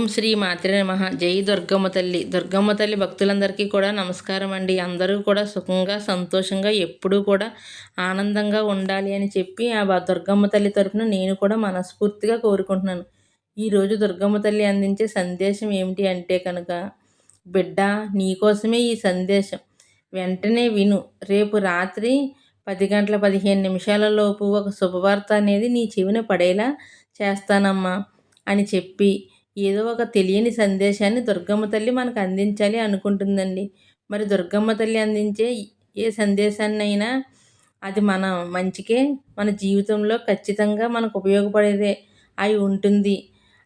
ఓం శ్రీ మాత్రే నమ. జై దుర్గమ్మ తల్లి. దుర్గమ్మ తల్లి భక్తులందరికీ కూడా నమస్కారం అండి. అందరూ కూడా సుఖంగా సంతోషంగా ఎప్పుడూ కూడా ఆనందంగా ఉండాలి అని చెప్పి ఆ దుర్గమ్మ తల్లి తరపున నేను కూడా మనస్ఫూర్తిగా కోరుకుంటున్నాను. ఈరోజు దుర్గమ్మ తల్లి అందించే సందేశం ఏమిటి అంటే కనుక బిడ్డ నీకోసమే ఈ సందేశం. వెంటనే విను. రేపు రాత్రి పది గంటల పదిహేను నిమిషాల లోపు ఒక శుభవార్త అనేది నీ చెవిన పడేలా చేస్తానమ్మా అని చెప్పి ఏదో ఒక తెలియని సందేశాన్ని దుర్గమ్మ తల్లి మనకు అందించాలి అనుకుంటుందండి. మరి దుర్గమ్మ తల్లి అందించే ఏ సందేశాన్నైనా అది మన మంచికే మన జీవితంలో ఖచ్చితంగా మనకు ఉపయోగపడేదే అయి ఉంటుంది.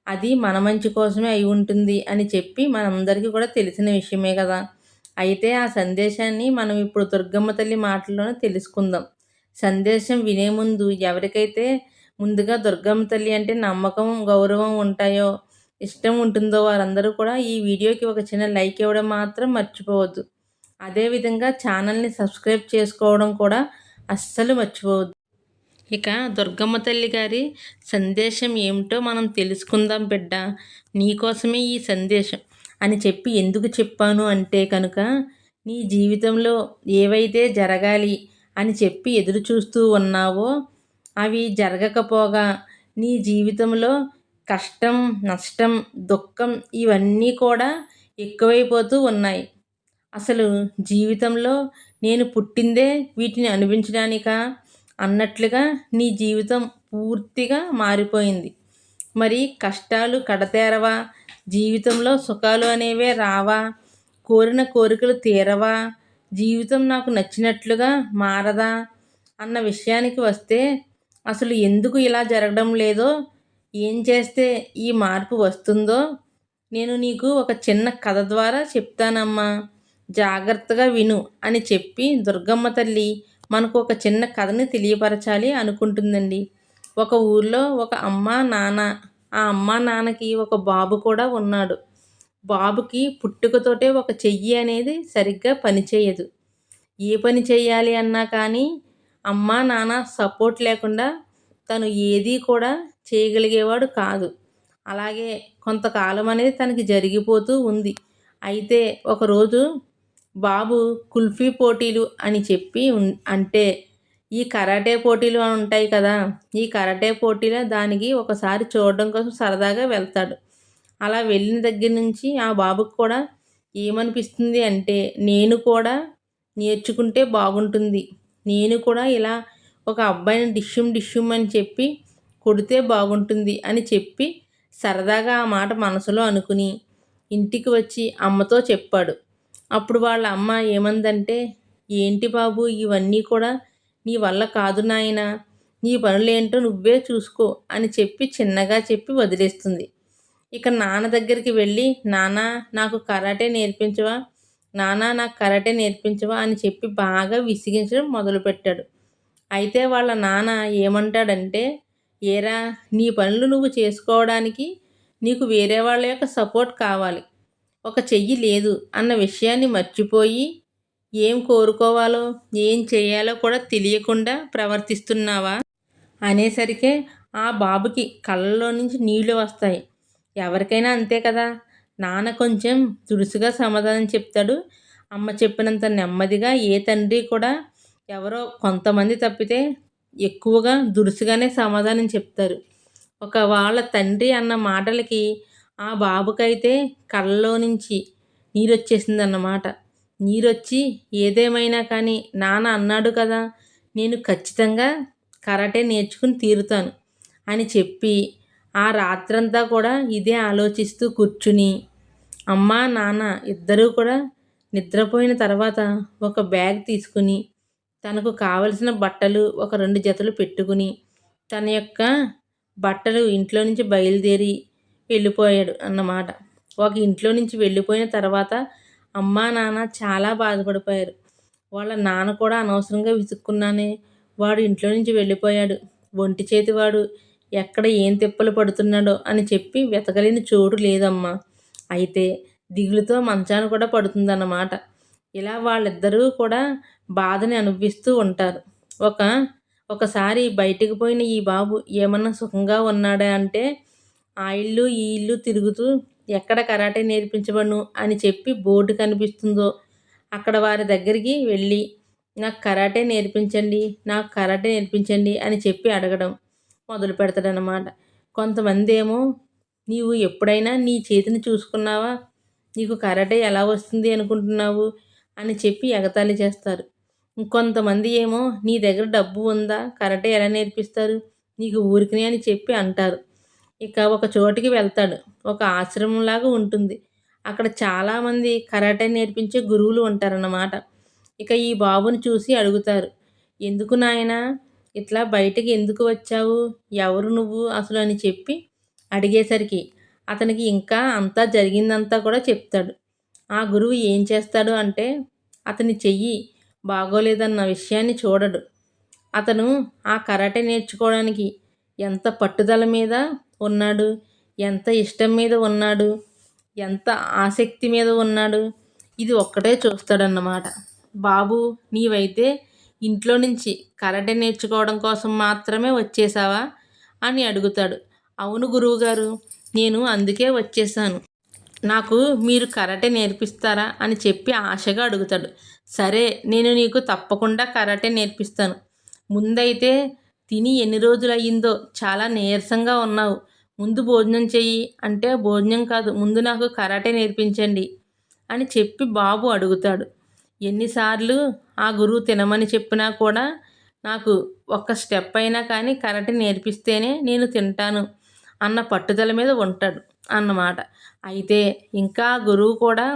అది మన మంచి కోసమే అయి ఉంటుంది అని చెప్పి మనందరికీ కూడా తెలిసిన విషయమే కదా. అయితే ఆ సందేశాన్ని మనం ఇప్పుడు దుర్గమ్మ తల్లి మాటల్లోనే తెలుసుకుందాం. సందేశం వినే ముందు ఎవరికైతే ముందుగా దుర్గమ్మ తల్లి అంటే నమ్మకం గౌరవం ఉంటాయో ఇష్టం ఉంటుందో వారందరూ కూడా ఈ వీడియోకి ఒక చిన్న లైక్ ఇవ్వడం మాత్రం మర్చిపోవద్దు. అదేవిధంగా ఛానల్ని సబ్స్క్రైబ్ చేసుకోవడం కూడా అస్సలు మర్చిపోవద్దు. ఇక దుర్గమ్మ తల్లి గారి సందేశం ఏమిటో మనం తెలుసుకుందాం బిడ్డ. నీకోసమే ఈ సందేశం అని చెప్పి ఎందుకు చెప్పాను అంటే కనుక నీ జీవితంలో ఏవైతే జరగాలి అని చెప్పి ఎదురు చూస్తూ ఉన్నావో అవి జరగకపోగా నీ జీవితంలో కష్టం నష్టం దుఃఖం ఇవన్నీ కూడా ఎక్కువైపోతూ ఉన్నాయి. అసలు జీవితంలో నేను పుట్టిందే వీటిని అనిపించడానికా అన్నట్లుగా నీ జీవితం పూర్తిగా మారిపోయింది. మరి కష్టాలు కడతేరవా? జీవితంలో సుఖాలు అనేవే రావా? కోరిన కోరికలు తీరవా? జీవితం నాకు నచ్చినట్లుగా మారదా? అన్న విషయానికి వస్తే అసలు ఎందుకు ఇలా జరగడం లేదో ఏం చేస్తే ఈ మార్పు వస్తుందో నేను నీకు ఒక చిన్న కథ ద్వారా చెప్తానమ్మా. జాగ్రత్తగా విను అని చెప్పి దుర్గమ్మ తల్లి మనకు ఒక చిన్న కథని తెలియపరచాలి అనుకుంటుందండి. ఒక ఊర్లో ఒక అమ్మ నాన్న ఆ అమ్మ నాన్నకి ఒక బాబు కూడా ఉన్నాడు. బాబుకి పుట్టుకతోటే ఒక చెయ్యి అనేది సరిగ్గా పనిచేయదు. ఏ పని చేయాలి అన్నా కానీ అమ్మ నాన్న సపోర్ట్ లేకుండా తను ఏదీ కూడా చేయగలిగేవాడు కాదు. అలాగే కొంతకాలం అనేది తనకి జరిగిపోతూ ఉంది. అయితే ఒకరోజు బాబు కుల్ఫీ పోటీలు అని చెప్పి అంటే ఈ కరాటే పోటీలు అని ఉంటాయి కదా ఈ కరాటే పోటీలో దానికి ఒకసారి చూడడం కోసం సరదాగా వెళ్తాడు. అలా వెళ్ళిన దగ్గర నుంచి ఆ బాబుకు కూడా ఏమనిపిస్తుంది అంటే నేను కూడా నేర్చుకుంటే బాగుంటుంది. నేను కూడా ఇలా ఒక అబ్బాయిని డిష్యూమ్ డిష్యూమ్ అని చెప్పి కొడితే బాగుంటుంది అని చెప్పి సరదాగా ఆ మాట మనసులో అనుకుని ఇంటికి వచ్చి అమ్మతో చెప్పాడు. అప్పుడు వాళ్ళ అమ్మ ఏమందంటే ఏంటి బాబు ఇవన్నీ కూడా నీ వల్ల కాదు నాయన. నీ పనులేంటో నువ్వే చూసుకో అని చెప్పి చిన్నగా చెప్పి వదిలేస్తుంది. ఇక నాన్న దగ్గరికి వెళ్ళి నాన్న నాకు కరాటే నేర్పించవా? నాన్న నాకు కరాటే నేర్పించవా? అని చెప్పి బాగా విసిగించడం మొదలుపెట్టాడు. అయితే వాళ్ళ నాన్న ఏమంటాడంటే ఏరా నీ పనులు నువ్వు చేసుకోవడానికి నీకు వేరే వాళ్ళ యొక్క సపోర్ట్ కావాలి. ఒక చెయ్యి లేదు అన్న విషయాన్ని మర్చిపోయి ఏం కోరుకోవాలో ఏం చేయాలో కూడా తెలియకుండా ప్రవర్తిస్తున్నావా? అనేసరికే ఆ బాబుకి కళ్ళలో నుంచి నీళ్ళు వస్తాయి. ఎవరికైనా అంతే కదా? నాన్న కొంచెం దురుసుగా సమాధానం చెప్తాడు. అమ్మ చెప్పినంత నెమ్మదిగా ఏ తండ్రి కూడా ఎవరో కొంతమంది తప్పితే ఎక్కువగా దురుసుగానే సమాధానం చెప్తారు. ఒక వాళ్ళ తండ్రి అన్న మాటలకి ఆ బాబుకైతే కళ్ళలో నుంచి నీరొచ్చేసింది అన్నమాట నీరొచ్చి ఏదేమైనా కానీ నాన్న అన్నాడు కదా నేను ఖచ్చితంగా కరాటే నేర్చుకుని తీరుతాను అని చెప్పి ఆ రాత్రంతా కూడా ఇదే ఆలోచిస్తూ కూర్చుని అమ్మ నాన్న ఇద్దరూ కూడా నిద్రపోయిన తర్వాత ఒక బ్యాగ్ తీసుకుని తనకు కావలసిన బట్టలు ఒక రెండు జతలు పెట్టుకుని తన యొక్క బట్టలు ఇంట్లో నుంచి బయలుదేరి వెళ్ళిపోయాడు అన్నమాట. ఒక ఇంట్లో నుంచి వెళ్ళిపోయిన తర్వాత అమ్మా నాన్న చాలా బాధపడిపోయారు. వాళ్ళ నాన్న కూడా అనవసరంగా విసుక్కున్నానే వాడు ఇంట్లో నుంచి వెళ్ళిపోయాడు. ఒంటి చేతివాడు ఎక్కడ ఏం తిప్పలు పడుతున్నాడో అని చెప్పి వెతకలేని చోటు లేదమ్మా. అయితే దిగులుతో మంచాన కూడా పడుతుందన్నమాట. ఇలా వాళ్ళిద్దరూ కూడా బాధని అనుభవిస్తూ ఉంటారు. ఒక ఒకసారి బయటికి పోయిన ఈ బాబు ఏమన్నా సుఖంగా ఉన్నాడా అంటే ఆ ఇల్లు ఈ ఇల్లు తిరుగుతూ ఎక్కడ కరాటే నేర్పించబడును అని చెప్పి బోర్డు కనిపిస్తుందో అక్కడ వారి దగ్గరికి వెళ్ళి నాకు కరాటే నేర్పించండి నాకు కరాటే నేర్పించండి అని చెప్పి అడగడం మొదలు పెడతాడనమాట కొంతమంది ఏమో నీవు ఎప్పుడైనా నీ చేతిని చూసుకున్నావా? నీకు కరాటే ఎలా వస్తుంది అనుకుంటున్నావు? అని చెప్పి ఎగతాళి చేస్తారు. ఇంకొంతమంది ఏమో నీ దగ్గర డబ్బు ఉందా? కరాటే ఎలా నేర్పిస్తారు? నీకు ఊరికినే అని చెప్పి అంటారు. ఇక ఒక చోటికి వెళ్తాడు. ఒక ఆశ్రమంలాగా ఉంటుంది. అక్కడ చాలామంది కరాటే నేర్పించే గురువులు ఉంటారన్నమాట. ఇక ఈ బాబుని చూసి అడుగుతారు ఎందుకు నాయనా? ఇట్లా బయటకి ఎందుకు వచ్చావు? ఎవరు నువ్వు? అసలు అని చెప్పి అడిగేసరికి అతనికి ఇంకా అంతా జరిగిందంతా కూడా చెప్తాడు. ఆ గురువు ఏం చేస్తాడు అంటే అతని చెయ్యి బాగోలేదన్న విషయాన్ని చూడడు. అతను ఆ కరాటే నేర్చుకోవడానికి ఎంత పట్టుదల మీద ఉన్నాడు? ఎంత ఇష్టం మీద ఉన్నాడు? ఎంత ఆసక్తి మీద ఉన్నాడు? ఇది ఒక్కటే చూస్తాడన్నమాట. బాబు నీవైతే ఇంట్లో నుంచి కరాటే నేర్చుకోవడం కోసం మాత్రమే వచ్చేసావా? అని అడుగుతాడు. అవును గురువుగారు నేను అందుకే వచ్చేసాను. నాకు మీరు కరాటే నేర్పిస్తారా అని చెప్పి ఆశగా అడుగుతాడు. సరే నేను నీకు తప్పకుండా కరాటే నేర్పిస్తాను. ముందైతే తిని ఎన్ని రోజులు అయ్యిందో చాలా నీరసంగా ఉన్నావు. ముందు భోజనం చెయ్యి. అంటే భోజనం కాదు ముందు నాకు కరాటే నేర్పించండి అని చెప్పి బాబు అడుగుతాడు. ఎన్నిసార్లు ఆ గురువు తినమని చెప్పినా కూడా నాకు ఒక్క స్టెప్ అయినా కానీ కరాటే నేర్పిస్తేనే నేను తింటాను అన్న పట్టుదల మీద ఉంటాడు. అన్నమాట. అయితే ఇంకా గురువు కూడా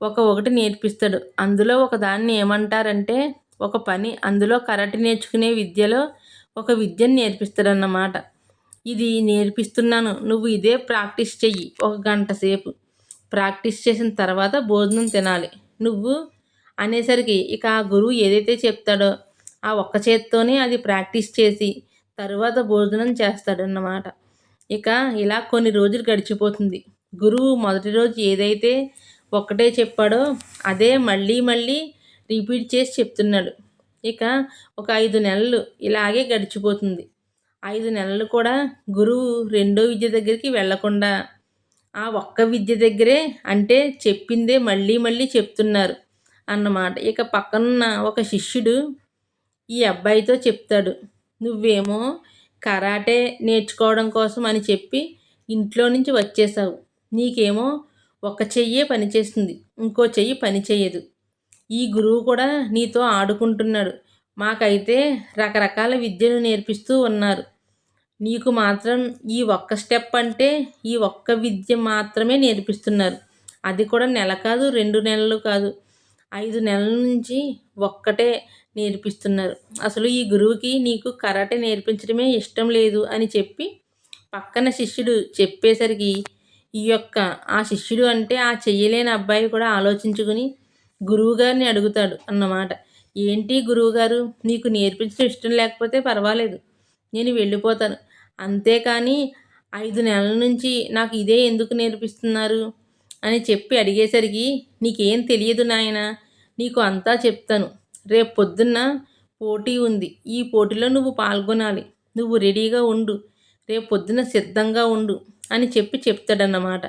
ఒక ఒకటి నేర్పిస్తాడు. అందులో ఒక దాన్ని ఏమంటారంటే ఒక పని అందులో కరాటే నేర్చుకునే విద్యలో ఒక విద్యను నేర్పిస్తాడన్నమాట. ఇది నేర్పిస్తున్నాను నువ్వు ఇదే ప్రాక్టీస్ చెయ్యి ఒక గంట సేపు. ప్రాక్టీస్ చేసిన తర్వాత భోజనం తినాలి. నువ్వు అనేసరికి ఇక ఆ గురువు ఏదైతే చెప్తాడో ఆ ఒక్క చేత్తోనే అది ప్రాక్టీస్ చేసి తరువాత భోజనం చేస్తాడన్నమాట. ఇక ఇలా కొన్ని రోజులు గడిచిపోతుంది. గురువు మొదటి రోజు ఏదైతే ఒక్కటే చెప్పాడో అదే మళ్ళీ మళ్ళీ రిపీట్ చేసి చెప్తున్నాడు. ఇక ఒక ఐదు నెలలు ఇలాగే గడిచిపోతుంది. ఐదు నెలలు కూడా గురువు రెండో విద్య దగ్గరికి వెళ్ళకుండా ఆ ఒక్క విద్య దగ్గరే అంటే చెప్పిందే మళ్ళీ మళ్ళీ చెప్తున్నారు అన్నమాట. ఇక పక్కనున్న ఒక శిష్యుడు ఈ అబ్బాయితో చెప్తాడు నువ్వేమో కరాటే నేర్చుకోవడం కోసం అని చెప్పి ఇంట్లో నుంచి వచ్చేసావు నీకేమో ఒక చెయ్యే పనిచేస్తుంది ఇంకో చెయ్యి పని చేయదు ఈ గురువు కూడా నీతో ఆడుకుంటున్నాడు. మాకైతే రకరకాల విద్యను నేర్పిస్తూ ఉన్నారు. నీకు మాత్రం ఈ ఒక్క స్టెప్ అంటే ఈ ఒక్క విద్య మాత్రమే నేర్పిస్తున్నారు. అది కూడా నెల కాదు రెండు నెలలు కాదు. ఐదు నెలల నుంచి ఒక్కటే నేర్పిస్తున్నారు. అసలు ఈ గురువుకి నీకు కరాటే నేర్పించడమే ఇష్టం లేదు అని చెప్పి పక్కన శిష్యుడు చెప్పేసరికి ఈ యొక్క ఆ శిష్యుడు అంటే ఆ చెయ్యలేని అబ్బాయి కూడా ఆలోచించుకుని గురువుగారిని అడుగుతాడు అన్నమాట. ఏంటి గురువుగారు నీకు నేర్పించడం ఇష్టం లేకపోతే పర్వాలేదు. నేను వెళ్ళిపోతాను. అంతేకాని ఐదు నెలల నుంచి నాకు ఇదే ఎందుకు నేర్పిస్తున్నారు? అని చెప్పి అడిగేసరికి నీకేం తెలియదు నాయన నీకు అంతా చెప్తాను. రేపు పొద్దున్న పోటీ ఉంది. ఈ పోటీలో నువ్వు పాల్గొనాలి. నువ్వు రెడీగా ఉండు. రేపు పొద్దున సిద్ధంగా ఉండు అని చెప్పి చెప్తాడన్నమాట.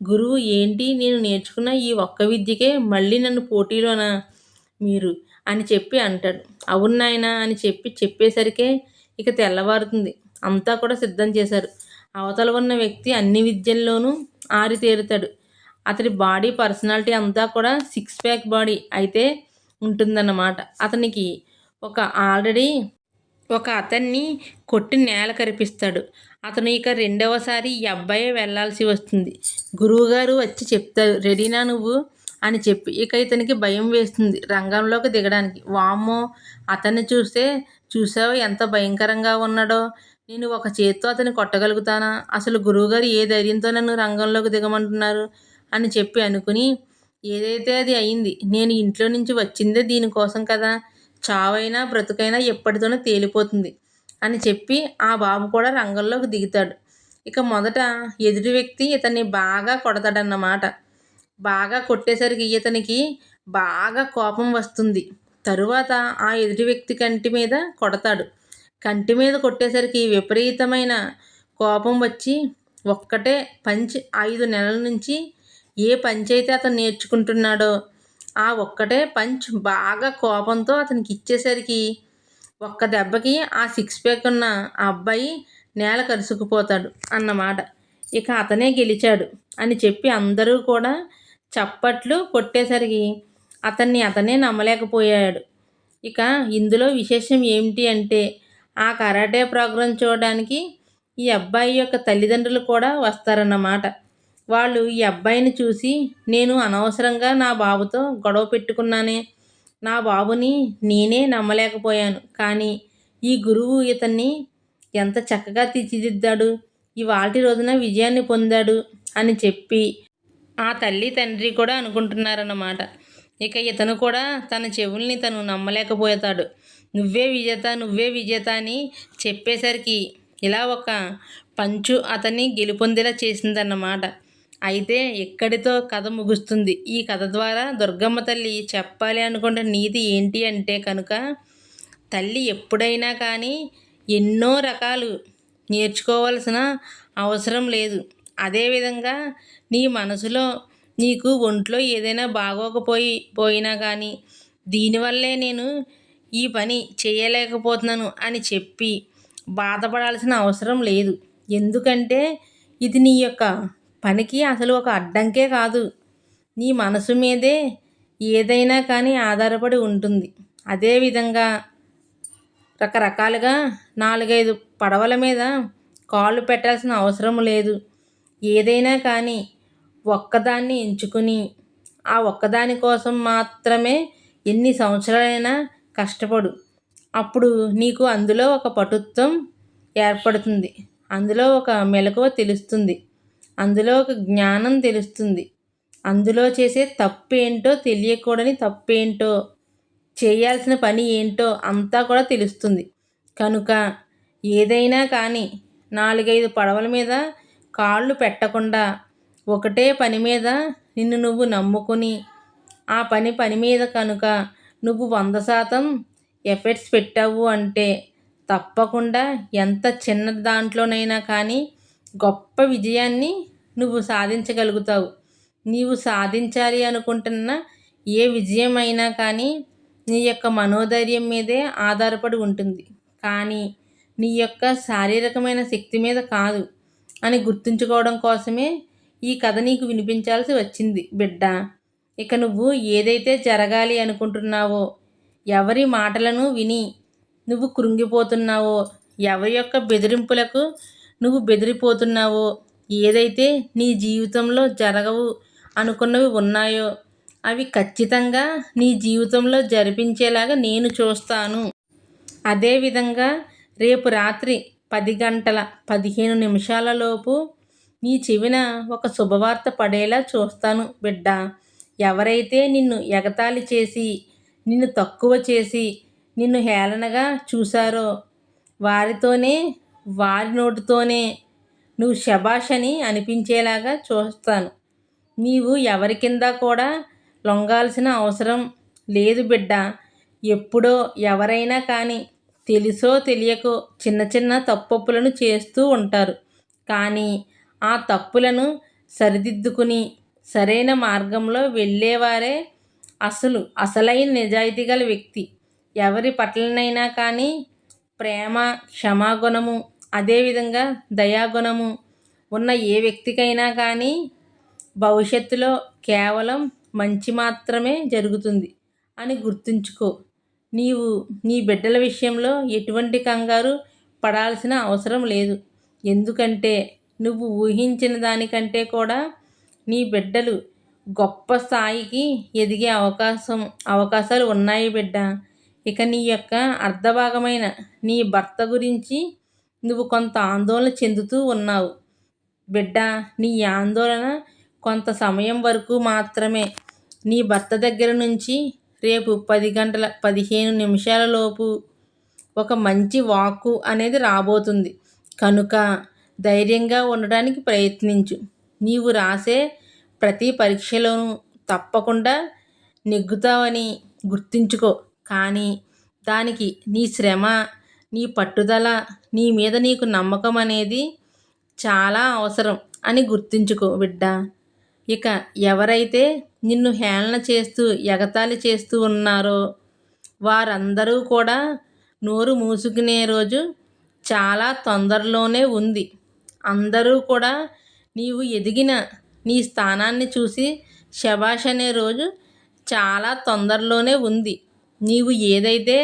గురువు ఏంటి? నేను నేర్చుకున్న ఈ ఒక్క విద్యకే మళ్ళీ నన్ను పోటీలోనా మీరు? అని చెప్పి అంటాడు. అవును నాయనా అని చెప్పి చెప్పేసరికే ఇక తెల్లవారుతుంది. అంతా కూడా సిద్ధం చేశారు. అవతల ఉన్న వ్యక్తి అన్ని విద్యల్లోనూ ఆరితేరుతాడు. అతడి బాడీ పర్సనాలిటీ అంతా కూడా సిక్స్ ప్యాక్ బాడీ. అయితే ఉంటుందన్నమాట. అతనికి ఒక ఆల్రెడీ ఒక అతన్ని కొట్టి నేల కరిపిస్తాడు. అతను ఇక రెండవసారి ఈ అబ్బాయే వెళ్ళాల్సి వస్తుంది. గురువుగారు వచ్చి చెప్తారు రెడీనా నువ్వు? అని చెప్పి. ఇక ఇతనికి భయం వేస్తుంది రంగంలోకి దిగడానికి. వామ్మో అతన్ని చూస్తే చూసావో ఎంత భయంకరంగా ఉన్నాడో? నేను ఒక చేత్తో అతన్ని కొట్టగలుగుతానా? అసలు గురువుగారు ఏ ధైర్యంతో నన్ను రంగంలోకి దిగమంటున్నారు? అని చెప్పి అనుకుని ఏదైతే అది అయింది నేను ఇంట్లో నుంచి వచ్చిందే దీనికోసం కదా చావైనా బ్రతుకైనా ఎప్పటితోనో తేలిపోతుంది అని చెప్పి ఆ బాబు కూడా రంగంలోకి దిగుతాడు. ఇక మొదట ఎదుటి వ్యక్తి ఇతన్ని బాగా కొడతాడన్నమాట. బాగా కొట్టేసరికి ఇతనికి బాగా కోపం వస్తుంది. తరువాత ఆ ఎదుటి వ్యక్తి కంటి మీద కొడతాడు. కంటి మీద కొట్టేసరికి విపరీతమైన కోపం వచ్చి ఒక్కటే పంచ్ ఐదు నెలల నుంచి ఏ పంచైతే అతను నేర్చుకుంటున్నాడో ఆ ఒక్కటే పంచ్ బాగా కోపంతో అతనికి ఇచ్చేసరికి ఒక్క దెబ్బకి ఆ సిక్స్ ప్యాక్ ఉన్న ఆ అబ్బాయి నేల కరుసుకుపోతాడు అన్నమాట. ఇక అతనే గెలిచాడు అని చెప్పి అందరూ కూడా చప్పట్లు కొట్టేసరికి అతన్ని అతనే నమ్మలేకపోయాడు. ఇక ఇందులో విశేషం ఏమిటి అంటే ఆ కరాటే ప్రోగ్రాం చూడడానికి ఈ అబ్బాయి యొక్క తల్లిదండ్రులు కూడా వస్తారన్నమాట. వాళ్ళు ఈ అబ్బాయిని చూసి నేను అనవసరంగా నా బాబుతో గొడవ పెట్టుకున్నానే. నా బాబుని నేనే నమ్మలేకపోయాను. కానీ ఈ గురువు ఇతన్ని ఎంత చక్కగా తీర్చిదిద్దాడు. ఇవాటి రోజున విజయాన్ని పొందాడు అని చెప్పి ఆ తల్లి తండ్రి కూడా అనుకుంటున్నారన్నమాట. ఇక ఇతను కూడా తన చెవుల్ని తను నమ్మలేకపోతాడు. నువ్వే విజేత నువ్వే విజేత అని చెప్పేసరికి ఇలా ఒక పంచు అతన్ని గెలుపొందేలా చేసిందన్నమాట. అయితే ఇక్కడితో కథ ముగుస్తుంది? ఈ కథ ద్వారా దుర్గమ్మ తల్లి చెప్పాలి అనుకున్న నీతి ఏంటి అంటే కనుక తల్లి ఎప్పుడైనా కానీ ఎన్నో రకాలు నేర్చుకోవాల్సిన అవసరం లేదు. అదేవిధంగా నీ మనసులో నీకు ఒంట్లో ఏదైనా బాగోకపోయి పోయినా కానీ దీనివల్లే నేను ఈ పని చేయలేకపోతున్నాను అని చెప్పి బాధపడాల్సిన అవసరం లేదు. ఎందుకంటే ఇది నీ యొక్క పనికి అసలు ఒక అడ్డంకే కాదు. నీ మనసు మీదే ఏదైనా కానీ ఆధారపడి ఉంటుంది. అదేవిధంగా రకరకాలుగా నాలుగైదు పడవల మీద కాళ్ళు పెట్టాల్సిన అవసరం లేదు. ఏదైనా కానీ ఒక్కదాన్ని ఎంచుకుని ఆ ఒక్కదాని కోసం మాత్రమే ఎన్ని సంవత్సరాలైనా కష్టపడు. అప్పుడు నీకు అందులో ఒక పటుత్వం ఏర్పడుతుంది. అందులో ఒక మెలకువ తెలుస్తుంది. అందులో ఒక జ్ఞానం తెలుస్తుంది. అందులో చేసే తప్పేంటో తెలియకూడని తప్పేంటో చేయాల్సిన పని ఏంటో అంతా కూడా తెలుస్తుంది. కనుక ఏదైనా కానీ నాలుగైదు పడవల మీద కాళ్ళు పెట్టకుండా ఒకటే పని మీద నిన్ను నువ్వు నమ్ముకుని ఆ పని పని మీద కనుక నువ్వు వంద శాతం ఎఫర్ట్స్ పెట్టావు అంటే తప్పకుండా ఎంత చిన్న దాంట్లోనైనా కానీ గొప్ప విజయాన్ని నువ్వు సాధించగలుగుతావు. నీవు సాధించాలి అనుకుంటున్న ఏ విజయం అయినా కానీ నీ యొక్క మనోధైర్యం మీదే ఆధారపడి ఉంటుంది. కానీ నీ యొక్క శారీరకమైన శక్తి మీద కాదు అని గుర్తుంచుకోవడం కోసమే ఈ కథ నీకు వినిపించాల్సి వచ్చింది బిడ్డ. ఇక నువ్వు ఏదైతే జరగాలి అనుకుంటున్నావో ఎవరి మాటలను విని నువ్వు కృంగిపోతున్నావో ఎవరి యొక్క బెదిరింపులకు నువ్వు బెదిరిపోతున్నావో? ఏదైతే నీ జీవితంలో జరగవు అనుకున్నవి ఉన్నాయో అవి ఖచ్చితంగా నీ జీవితంలో జరిపించేలాగా నేను చూస్తాను. అదేవిధంగా రేపు రాత్రి పది గంటల పదిహేను నిమిషాలలోపు నీ చెవిన ఒక శుభవార్త పడేలా చూస్తాను బిడ్డ. ఎవరైతే నిన్ను ఎగతాళి చేసి నిన్ను తక్కువ చేసి నిన్ను హేళనగా చూశారో వారితోనే వారి నోటితోనే నువ్వు శబాష్ అని అనిపించేలాగా చూస్తాను. నీవు ఎవరి కింద కూడా లొంగాల్సిన అవసరం లేదు బిడ్డ. ఎప్పుడో ఎవరైనా కానీ తెలుసో తెలియకో చిన్న చిన్న తప్పప్పులను చేస్తూ ఉంటారు. కానీ ఆ తప్పులను సరిదిద్దుకుని సరైన మార్గంలో వెళ్ళేవారే అసలు అసలైన నిజాయితీ గల వ్యక్తి. ఎవరి పట్లనైనా కానీ ప్రేమ క్షమాగుణము అదేవిధంగా దయాగుణము ఉన్న ఏ వ్యక్తికైనా కానీ భవిష్యత్తులో కేవలం మంచి మాత్రమే జరుగుతుంది అని గుర్తుంచుకో. నీవు నీ బిడ్డల విషయంలో ఎటువంటి కంగారు పడాల్సిన అవసరం లేదు. ఎందుకంటే నువ్వు ఊహించిన దానికంటే కూడా నీ బిడ్డలు గొప్ప స్థాయికి ఎదిగే అవకాశం అవకాశాలు ఉన్నాయి బిడ్డ. ఇక నీ యొక్క అర్ధభాగమైన నీ భర్త గురించి నువ్వు కొంత ఆందోళన చెందుతూ ఉన్నావు. బిడ్డ నీ ఆందోళన కొంత సమయం వరకు మాత్రమే. నీ భర్త దగ్గర నుంచి రేపు పది గంటల పదిహేను నిమిషాల లోపు ఒక మంచి వాక్కు అనేది రాబోతుంది. కనుక ధైర్యంగా ఉండడానికి ప్రయత్నించు. నీవు రాసే ప్రతి పరీక్షలోనూ తప్పకుండా నెగ్గుతావని గుర్తుంచుకో. కానీ దానికి నీ శ్రమ నీ పట్టుదల నీ మీద నీకు నమ్మకం అనేది చాలా అవసరం అని గుర్తుంచుకో బిడ్డ. ఇక ఎవరైతే నిన్ను హేళన చేస్తూ ఎగతాళి చేస్తూ ఉన్నారో వారందరూ కూడా నోరు మూసుకునే రోజు చాలా తొందరలోనే ఉంది. అందరూ కూడా నీవు ఎదిగిన నీ స్థానాన్ని చూసి శబాష్ అనే రోజు చాలా తొందరలోనే ఉంది. నీవు ఏదైతే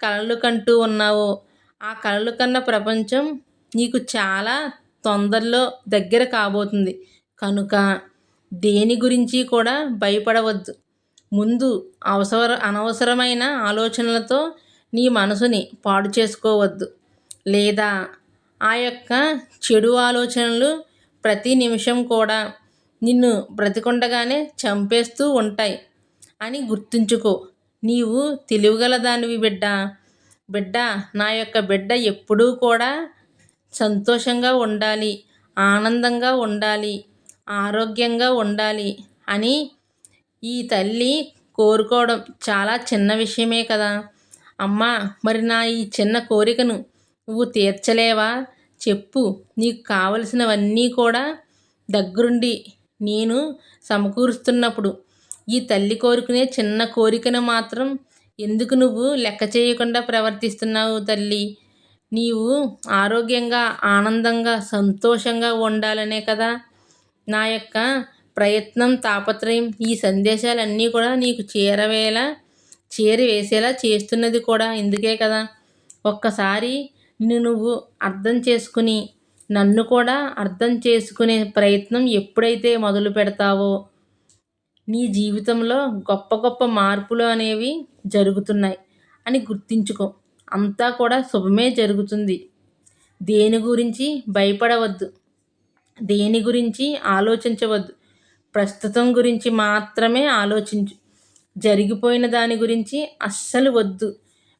కలలు కంటూ ఉన్నావో ఆ కలలు కన్న ప్రపంచం నీకు చాలా తొందరలో దగ్గర కాబోతుంది. కనుక దేని గురించి కూడా భయపడవద్దు. ముందు అవసర అనవసరమైన ఆలోచనలతో నీ మనసుని పాడు చేసుకోవద్దు. లేదా ఆ యొక్క చెడు ఆలోచనలు ప్రతి నిమిషం కూడా నిన్ను బ్రతికుండగానే చంపేస్తూ ఉంటాయి. అని గుర్తుంచుకో. నీవు తెలివిగల దానివి బిడ్డ. బిడ్డ నా యొక్క బిడ్డ ఎప్పుడూ కూడా సంతోషంగా ఉండాలి ఆనందంగా ఉండాలి ఆరోగ్యంగా ఉండాలి అని ఈ తల్లి కోరుకోవడం చాలా చిన్న విషయమే కదా. అమ్మా మరి నా ఈ చిన్న కోరికను నువ్వు తీర్చలేవా? చెప్పు నీకు కావలసినవన్నీ కూడా దగ్గరుండి నేను సమకూరుస్తున్నప్పుడు. ఈ తల్లి కోరుకునే చిన్న కోరికను మాత్రం ఎందుకు నువ్వు లెక్క చేయకుండా ప్రవర్తిస్తున్నావు తల్లి? నీవు ఆరోగ్యంగా ఆనందంగా సంతోషంగా ఉండాలనే కదా. నా యొక్క ప్రయత్నం తాపత్రయం ఈ సందేశాలన్నీ కూడా నీకు చేరవేలా చేరవేసేలా చేస్తున్నది కూడా ఇందుకే కదా. ఒక్కసారి నిన్ను నువ్వు అర్థం చేసుకుని నన్ను కూడా అర్థం చేసుకునే ప్రయత్నం ఎప్పుడైతే మొదలు పెడతావో నీ జీవితంలో గొప్ప గొప్ప మార్పులు అనేవి జరుగుతున్నాయి అని గుర్తించుకో. అంతా కూడా శుభమే జరుగుతుంది. దేని గురించి భయపడవద్దు. దేని గురించి ఆలోచించవద్దు. ప్రస్తుతం గురించి మాత్రమే ఆలోచించు. జరిగిపోయిన దాని గురించి అస్సలు వద్దు.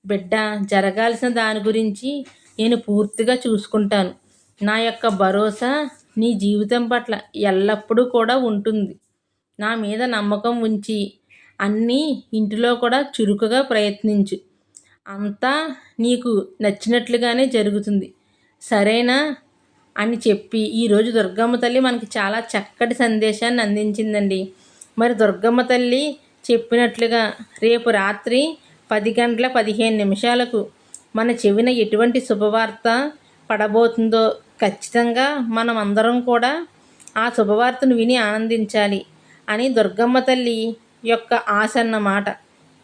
బిడ్డ జరగాల్సిన దాని గురించి నేను పూర్తిగా చూసుకుంటాను. నా యొక్క భరోసా నీ జీవితం పట్ల ఎల్లప్పుడూ కూడా ఉంటుంది. నా మీద నమ్మకం ఉంచి అన్నీ ఇంటిలో కూడా చురుకుగా ప్రయత్నించు. అంతా నీకు నచ్చినట్లుగానే జరుగుతుంది. సరేనా? అని చెప్పి ఈరోజు దుర్గమ్మ తల్లి మనకి చాలా చక్కటి సందేశాన్ని అందించిందండి. మరి దుర్గమ్మ తల్లి చెప్పినట్లుగా రేపు రాత్రి పది గంటల పదిహేను నిమిషాలకు మన చెవిన ఎటువంటి శుభవార్త పడబోతుందో ఖచ్చితంగా మనం అందరం కూడా ఆ శుభవార్తను విని ఆనందించాలి. అని దుర్గమ్మ తల్లి యొక్క ఆశ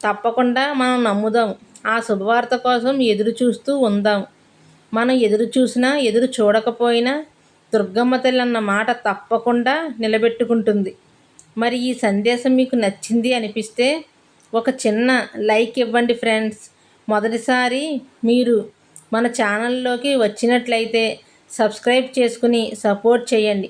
తప్పకుండా మనం నమ్ముదాం. ఆ శుభవార్త కోసం ఎదురు చూస్తూ ఉందాం. మనం ఎదురు చూసినా ఎదురు చూడకపోయినా దుర్గమ్మ తల్లి అన్న మాట తప్పకుండా నిలబెట్టుకుంటుంది. మరి ఈ సందేశం మీకు నచ్చింది అనిపిస్తే ఒక చిన్న లైక్ ఇవ్వండి ఫ్రెండ్స్. మొదటిసారి మీరు మన ఛానల్లోకి వచ్చినట్లయితే సబ్స్క్రైబ్ చేసుకుని సపోర్ట్ చేయండి.